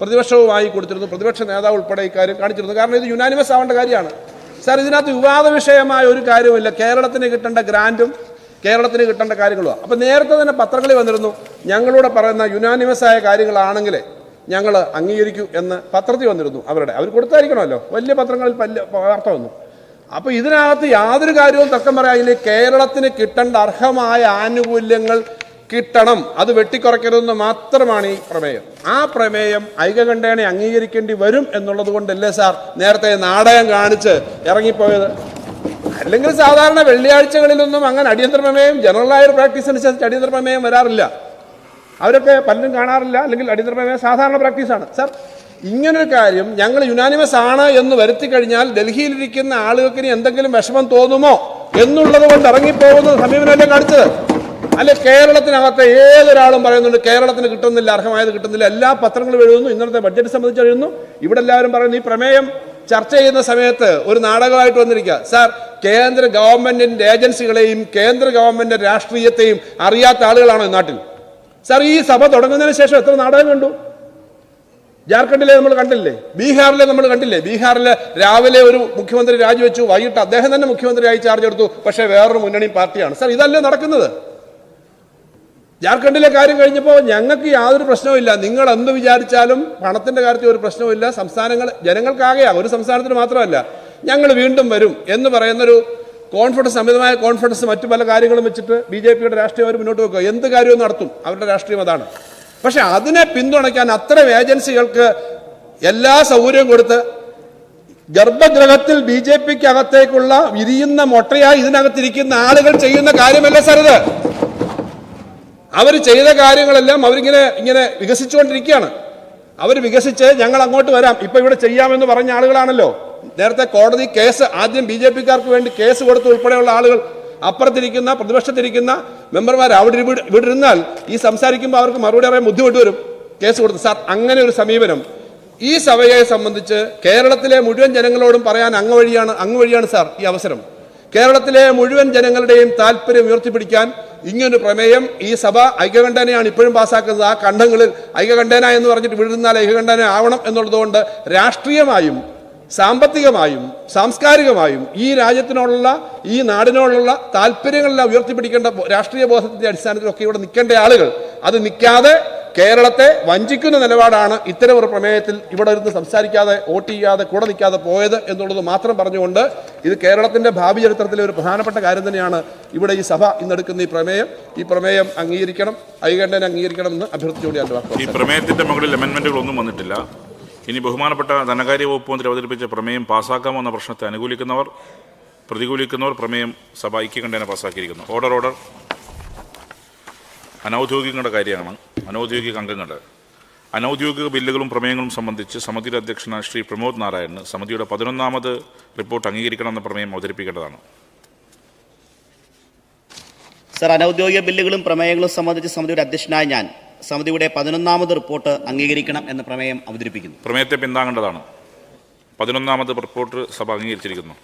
പ്രതിപക്ഷവുമായി കൊടുത്തിരുന്നു. പ്രതിപക്ഷ നേതാവ് ഉൾപ്പെടെ ഇക്കാര്യം കാണിച്ചിരുന്നു. കാരണം ഇത് യുനാനിമസ് ആവേണ്ട കാര്യമാണ്. സാർ ഇതിനകത്ത് വിവാദ വിഷയമായ ഒരു കാര്യവുമില്ല. കേരളത്തിന് കിട്ടേണ്ട ഗ്രാന്റും കേരളത്തിന് കിട്ടേണ്ട കാര്യങ്ങളുമാണ്. അപ്പം നേരത്തെ തന്നെ പത്രങ്ങളിൽ വന്നിരുന്നു. ഞങ്ങളോട് പറയുന്ന യുനാനിമസ് ആയ കാര്യങ്ങളാണെങ്കിൽ ഞങ്ങൾ അംഗീകരിക്കൂ എന്ന് പത്രത്തിൽ വന്നിരുന്നു അവരുടെ. അവർ കൊടുത്തായിരിക്കണമല്ലോ. വലിയ പത്രങ്ങളിൽ പല്ല വാർത്ത വന്നു. അപ്പോൾ ഇതിനകത്ത് യാതൊരു കാര്യവും തക്കം പറയാനില്ല. കേരളത്തിന് കിട്ടേണ്ട അർഹമായ ആനുകൂല്യങ്ങൾ കിട്ടണം. അത് വെട്ടിക്കുറയ്ക്കരുതെന്ന് മാത്രമാണ് ഈ പ്രമേയം. ആ പ്രമേയം ഐകകണ്ഠേനെ അംഗീകരിക്കേണ്ടി വരും എന്നുള്ളത് കൊണ്ടല്ലേ സാർ നേരത്തെ നാടകം കാണിച്ച് ഇറങ്ങിപ്പോയത്? അല്ലെങ്കിൽ സാധാരണ വെള്ളിയാഴ്ചകളിലൊന്നും അങ്ങനെ അടിയന്തര പ്രമേയം ജനറലായ പ്രാക്ടീസ് അനുസരിച്ച് അടിയന്തര പ്രമേയം വരാറില്ല. അവരൊക്കെ പലരും കാണാറില്ല അല്ലെങ്കിൽ അടിയന്തര പ്രമേയം സാധാരണ പ്രാക്ടീസാണ് സാർ ഇങ്ങനൊരു കാര്യം ഞങ്ങൾ യുനാനിമസ് ആണ് എന്ന് വരുത്തി കഴിഞ്ഞാൽ ഡൽഹിയിലിരിക്കുന്ന ആളുകൾക്ക് ഇനി എന്തെങ്കിലും വിഷമം തോന്നുമോ? എന്നുള്ളത് കൊണ്ട് ഇറങ്ങിപ്പോകുന്ന സമീപനമല്ലേ കാണിച്ചത്? അല്ലെ കേരളത്തിനകത്തെ ഏതൊരാളും പറയുന്നുണ്ട് കേരളത്തിന് കിട്ടുന്നില്ല അർഹമായത് കിട്ടുന്നില്ല എല്ലാ പത്രങ്ങളും എഴുതുന്നു ഇന്നത്തെ ബഡ്ജറ്റ് സംബന്ധിച്ച് എഴുതുന്നു. ഇവിടെ എല്ലാവരും പറയുന്നു ഈ പ്രമേയം ചർച്ച ചെയ്യുന്ന സമയത്ത് ഒരു നാടകമായിട്ട് വന്നിരിക്കുക. സാർ കേന്ദ്ര ഗവൺമെന്റിന്റെ ഏജൻസികളെയും കേന്ദ്ര ഗവൺമെന്റ് രാഷ്ട്രീയത്തെയും അറിയാത്ത ആളുകളാണോ ഈ നാട്ടിൽ? സാർ ഈ സഭ തുടങ്ങുന്നതിന് ശേഷം എത്ര നാടകം കണ്ടു? ജാർഖണ്ഡിലെ നമ്മൾ കണ്ടില്ലേ? ബീഹാറിലെ നമ്മൾ കണ്ടില്ലേ? ബീഹാറിലെ രാവിലെ ഒരു മുഖ്യമന്ത്രി രാജിവെച്ചു വൈകിട്ട് അദ്ദേഹം തന്നെ മുഖ്യമന്ത്രിയായി ചാർജ് എടുത്തു പക്ഷേ വേറൊരു മുന്നണി പാർട്ടിയാണ്. സാർ ഇതല്ലേ നടക്കുന്നത്? ജാർഖണ്ഡിലെ കാര്യം കഴിഞ്ഞപ്പോൾ ഞങ്ങൾക്ക് യാതൊരു പ്രശ്നവുമില്ല നിങ്ങൾ എന്ത് വിചാരിച്ചാലും പണത്തിന്റെ കാര്യത്തിൽ ഒരു പ്രശ്നവുമില്ല സംസ്ഥാനങ്ങൾ ജനങ്ങൾക്കാകെയാണ് ഒരു സംസ്ഥാനത്തിന് മാത്രമല്ല ഞങ്ങൾ വീണ്ടും വരും എന്ന് പറയുന്നൊരു കോൺഫിഡൻസ് അമിതമായ കോൺഫിഡൻസ് മറ്റു പല കാര്യങ്ങളും വെച്ചിട്ട് ബി ജെ പിയുടെ രാഷ്ട്രീയം അവർ മുന്നോട്ട് വെക്കുക. എന്ത് കാര്യവും നടത്തും. അവരുടെ രാഷ്ട്രീയം അതാണ്. പക്ഷെ അതിനെ പിന്തുണയ്ക്കാൻ അത്തരം ഏജൻസികൾക്ക് എല്ലാ സൗകര്യവും കൊടുത്ത് ഗർഭഗ്രഹത്തിൽ ബി ജെ പിക്ക് അകത്തേക്കുള്ള വിരിയുന്ന മൊട്ടയായി ഇതിനകത്തിരിക്കുന്ന ആളുകൾ ചെയ്യുന്ന കാര്യമല്ല സാർ അവർ ചെയ്ത കാര്യങ്ങളെല്ലാം അവരിങ്ങനെ ഇങ്ങനെ വികസിച്ചുകൊണ്ടിരിക്കുകയാണ്. അവർ വികസിച്ച് ഞങ്ങൾ അങ്ങോട്ട് വരാം. ഇപ്പൊ ഇവിടെ ചെയ്യാമെന്ന് പറഞ്ഞ ആളുകളാണല്ലോ. നേരത്തെ കോടതി കേസ് ആദ്യം ബി ജെ പിക്കാർക്ക് വേണ്ടി കേസ് കൊടുത്തു ഉൾപ്പെടെയുള്ള ആളുകൾ അപ്പുറത്തിരിക്കുന്ന പ്രതിപക്ഷത്തിരിക്കുന്ന മെമ്പർമാർ അവിടെ ഇവിടെ ഇരുന്നാൽ ഈ സംസാരിക്കുമ്പോൾ അവർക്ക് മറുപടി പറയാൻ ബുദ്ധിമുട്ട് വരും. കേസ് കൊടുത്തു. സാർ അങ്ങനെ ഒരു സമീപനം. ഈ സഭയെ സംബന്ധിച്ച് കേരളത്തിലെ മുഴുവൻ ജനങ്ങളോടും പറയാൻ അങ്ങ് വഴിയാണ് അങ്ങ് വഴിയാണ് സാർ ഈ അവസരം. കേരളത്തിലെ മുഴുവൻ ജനങ്ങളുടെയും താല്പര്യം ഉയർത്തിപ്പിടിക്കാൻ ഇങ്ങനൊരു പ്രമേയം ഈ സഭ ഐക്യകണ്ഠേനയാണ് ഇപ്പോഴും പാസ്സാക്കുന്നത്. ആ കണ്ഠങ്ങളിൽ ഐക്യകണ്ഠേന എന്ന് പറഞ്ഞിട്ട് വിഴുന്നാൽ ഐക്യകണ്ഠേന ആവണം എന്നുള്ളതുകൊണ്ട് രാഷ്ട്രീയമായും സാമ്പത്തികമായും സാംസ്കാരികമായും ഈ രാജ്യത്തിനോടുള്ള ഈ നാടിനോടുള്ള താല്പര്യങ്ങളെല്ലാം ഉയർത്തിപ്പിടിക്കേണ്ട രാഷ്ട്രീയ ബോധത്തിന്റെ അടിസ്ഥാനത്തിലൊക്കെ ഇവിടെ നിൽക്കേണ്ട ആളുകൾ. അത് നിൽക്കാതെ കേരളത്തെ വഞ്ചിക്കുന്ന നിലപാടാണ് ഇത്തരം ഒരു പ്രമേയത്തിൽ ഇവിടെ ഇരുന്ന് സംസാരിക്കാതെ വോട്ട് ചെയ്യാതെ കൂടെ നിൽക്കാതെ പോയത് എന്നുള്ളത് മാത്രം പറഞ്ഞുകൊണ്ട് ഇത് കേരളത്തിന്റെ ഭാവി ചരിത്രത്തിലെ ഒരു പ്രധാനപ്പെട്ട കാര്യം തന്നെയാണ് ഇവിടെ ഈ സഭ ഇന്നെടുക്കുന്ന ഈ പ്രമേയം. ഈ പ്രമേയം അംഗീകരിക്കണം ഐകണ്ഠനെ അംഗീകരിക്കണം എന്ന് അഭ്യർത്ഥിച്ചുകൊണ്ട് ഞാൻ ഈ പ്രമേയത്തിന്റെ മുകളിൽ അമെന്റ്മെന്റുകളൊന്നും വന്നിട്ടില്ല. ഇനി ബഹുമാനപ്പെട്ട ധനകാര്യ വകുപ്പ് മന്ത്രി അവതരിപ്പിച്ച പ്രമേയം പാസ്സാക്കാമെന്ന പ്രശ്നത്തെ അനുകൂലിക്കുന്നവർ പ്രതികൂലിക്കുന്നവർ പ്രമേയം സഭ ഐക്യകണ്ഠേന പാസ്സാക്കിയിരിക്കുന്നു. ഓർഡർ ഓർഡർ അനൗദ്യോഗികങ്ങളുടെ കാര്യമാണ്. അനൗദ്യോഗിക അംഗങ്ങൾ അനൗദ്യോഗിക ബില്ലുകളും പ്രമേയങ്ങളും സംബന്ധിച്ച് സമിതിയുടെ അധ്യക്ഷനായ ശ്രീ പ്രമോദ് നാരായണന് സമിതിയുടെ പതിനൊന്നാമത് റിപ്പോർട്ട് അംഗീകരിക്കണമെന്ന പ്രമേയം അവതരിപ്പിക്കേണ്ടതാണ്. സർ അനൗദ്യോഗിക ബില്ലുകളും പ്രമേയങ്ങളും സംബന്ധിച്ച് സമിതിയുടെ അധ്യക്ഷനായ ഞാൻ സമിതിയുടെ പതിനൊന്നാമത് റിപ്പോർട്ട് അംഗീകരിക്കണം എന്ന പ്രമേയം അവതരിപ്പിക്കുന്നു. പ്രമേയത്തെ പിന്താങ്ങേണ്ടതാണ്. പതിനൊന്നാമത് റിപ്പോർട്ട് സഭ അംഗീകരിച്ചിരിക്കുന്നു.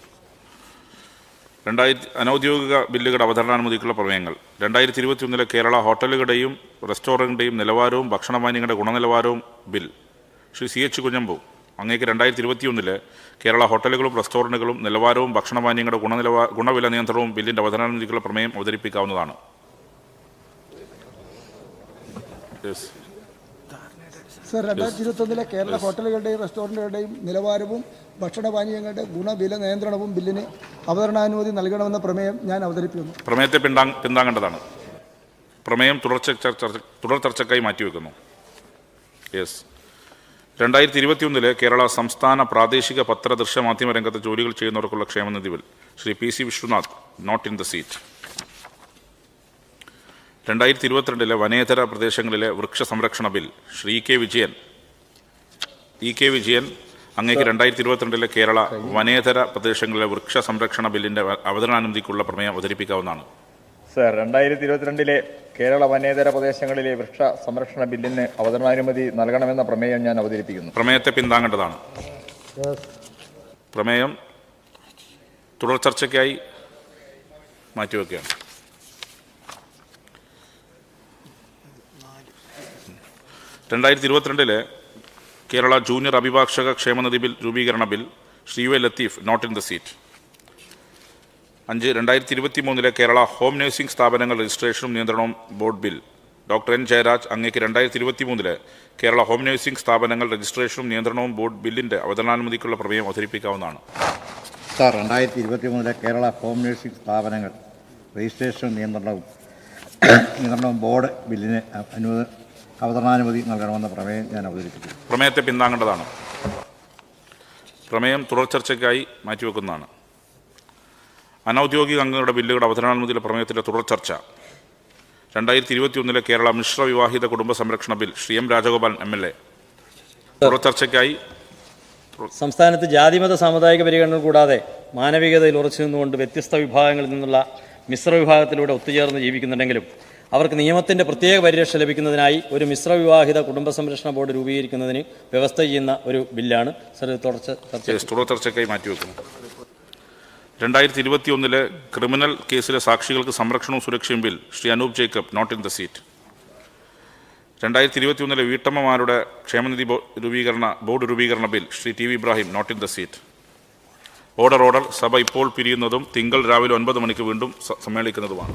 രണ്ടായിരത്തി അനൗദ്യോഗിക ബില്ലുകളുടെ അവതരണാനുമതിക്കുള്ള പ്രമേയങ്ങൾ. രണ്ടായിരത്തി ഇരുപത്തിയൊന്നിലെ കേരള ഹോട്ടലുകളുടെയും റെസ്റ്റോറന്റിന്റെയും നിലവാരവും ഭക്ഷണപാനീയങ്ങളുടെ ഗുണനിലവാരവും bill. Shri C H Kunhambu അങ്ങേക്ക് രണ്ടായിരത്തി ഇരുപത്തിയൊന്നിലെ കേരള ഹോട്ടലുകളും റെസ്റ്റോറന്റുകളും നിലവാരവും ഭക്ഷണപാനീയങ്ങളുടെ ഗുണനിലവാ ഗുണവില നിയന്ത്രണവും ബില്ലിന്റെ അവതരണാനുമതിക്കുള്ള പ്രമേയം അവതരിപ്പിക്കാവുന്നതാണ്. Yes. സർ രണ്ടായിരത്തി ഇരുപത്തൊന്നിലെ കേരള ഹോട്ടലുകളുടെയും റെസ്റ്റോറന്റുകളുടെയും നിലവാരവും ഭക്ഷണപാനീയങ്ങളുടെ ഗുണവില നിയന്ത്രണവും ബില്ലിന് അവതരണാനുമതി നൽകണമെന്ന പ്രമേയം ഞാൻ അവതരിപ്പിക്കുന്നു. പ്രമേയത്തെ പിന്താ പിന്താങ്ങേണ്ടതാണ്. പ്രമേയം തുടർച്ച തുടർ ചർച്ചയ്ക്കായി മാറ്റിവെക്കുന്നു. യെസ് രണ്ടായിരത്തി ഇരുപത്തിയൊന്നിലെ കേരള സംസ്ഥാന പ്രാദേശിക പത്ര ദൃശ്യ മാധ്യമ രംഗത്തെ ജോലികൾ ചെയ്യുന്നവർക്കുള്ള ക്ഷേമനിധി bill. Shri P C Vishwanath not in the seat രണ്ടായിരത്തി ഇരുപത്തിരണ്ടിലെ വനേതര പ്രദേശങ്ങളിലെ വൃക്ഷ സംരക്ഷണ bill Shri K Vijayan. E K Vijayan അങ്ങേക്ക് രണ്ടായിരത്തി ഇരുപത്തിരണ്ടിലെ കേരള വനേതര പ്രദേശങ്ങളിലെ വൃക്ഷ സംരക്ഷണ ബില്ലിന്റെ അവതരണാനുമതിക്കുള്ള പ്രമേയം അവതരിപ്പിക്കാവുന്നതാണ്. സർ രണ്ടായിരത്തി ഇരുപത്തിരണ്ടിലെ കേരള വനേതര പ്രദേശങ്ങളിലെ വൃക്ഷ സംരക്ഷണ ബില്ലിന് അവതരണാനുമതി നൽകണമെന്ന പ്രമേയം ഞാൻ അവതരിപ്പിക്കുന്നു. പ്രമേയത്തെ പിന്താങ്ങേണ്ടതാണ്. പ്രമേയം തുടർ ചർച്ചയ്ക്കായി മാറ്റിവെക്കുകയാണ്. രണ്ടായിരത്തി ഇരുപത്തിരണ്ടിലെ കേരള ജൂനിയർ അഭിഭാഷക ക്ഷേമനിധി ബിൽ രൂപീകരണ bill Shri U A Latheef not in the seat. അഞ്ച് രണ്ടായിരത്തി ഇരുപത്തി മൂന്നിലെ കേരള ഹോം നഴ്സിംഗ് സ്ഥാപനങ്ങൾ രജിസ്ട്രേഷനും നിയന്ത്രണവും board bill. Doctor N Jayaraj അങ്ങേക്ക് രണ്ടായിരത്തി ഇരുപത്തി മൂന്നിലെ കേരള ഹോം നഴ്സിംഗ് സ്ഥാപനങ്ങൾ രജിസ്ട്രേഷനും നിയന്ത്രണവും ബോർഡ് ബില്ലിന്റെ അവതരണാനുമതിക്കുള്ള പ്രമേയം അവതരിപ്പിക്കാവുന്നതാണ്. സാർ രണ്ടായിരത്തി ഇരുപത്തി മൂന്നിലെ കേരള ഹോം നഴ്സിംഗ് സ്ഥാപനങ്ങൾ രജിസ്ട്രേഷനും നിയന്ത്രണവും നിയന്ത്രണവും ബോർഡ് ബില്ലിന് അനുവദ അവതരണാനുമതി നൽകണമെന്ന പ്രമേയം ഞാൻ അവതരിപ്പിച്ചു പ്രമേയത്തെ പിന്താങ്ങേണ്ടതാണ്. പ്രമേയം തുടർ ചർച്ചയ്ക്കായി മാറ്റിവെക്കുന്നതാണ്. അനൗദ്യോഗിക അംഗങ്ങളുടെ ബില്ലുകളുടെ അവതരണാനുമതിയിലെ പ്രമേയത്തിന്റെ തുടർ ചർച്ച രണ്ടായിരത്തി ഇരുപത്തി ഒന്നിലെ കേരള മിശ്ര വിവാഹിത കുടുംബ സംരക്ഷണ bill Shri M Rajagopal M L A. തുടർ ചർച്ചയ്ക്കായി സംസ്ഥാനത്ത് ജാതിമത സാമുദായിക പരിഗണന കൂടാതെ മാനവികതയിൽ ഉറച്ചു നിന്നുകൊണ്ട് വ്യത്യസ്ത വിഭാഗങ്ങളിൽ നിന്നുള്ള മിശ്ര വിഭാഗത്തിലൂടെ ഒത്തുചേർന്ന് ജീവിക്കുന്നുണ്ടെങ്കിലും അവർക്ക് നിയമത്തിന്റെ പ്രത്യേക പരിരക്ഷ ലഭിക്കുന്നതിനായി ഒരു മിശ്ര വിവാഹിത കുടുംബ സംരക്ഷണ ബോർഡ് രൂപീകരിക്കുന്നതിന് വ്യവസ്ഥ ചെയ്യുന്ന ഒരു ബില്ലാണ്. സർ തുടർച്ച ചർച്ച കേസ് തുടർ ചർച്ചയ്ക്കായി മാറ്റിവെക്കുന്നു രണ്ടായിരത്തി ഇരുപത്തി ഒന്നിലെ ക്രിമിനൽ കേസിലെ സാക്ഷികൾക്ക് സംരക്ഷണവും സുരക്ഷയും bill Shri Anoop Jacob not in the seat. രണ്ടായിരത്തി ഇരുപത്തി ഒന്നിലെ വീട്ടമ്മമാരുടെ ക്ഷേമനിധി രൂപീകരണ ബോർഡ് രൂപീകരണ bill Shri T V Ibrahim not in the seat. Order order സഭ ഇപ്പോൾ പിരിയുന്നതും തിങ്കൾ രാവിലെ ഒൻപത് മണിക്ക് വീണ്ടും സമ്മേളിക്കുന്നതുമാണ്.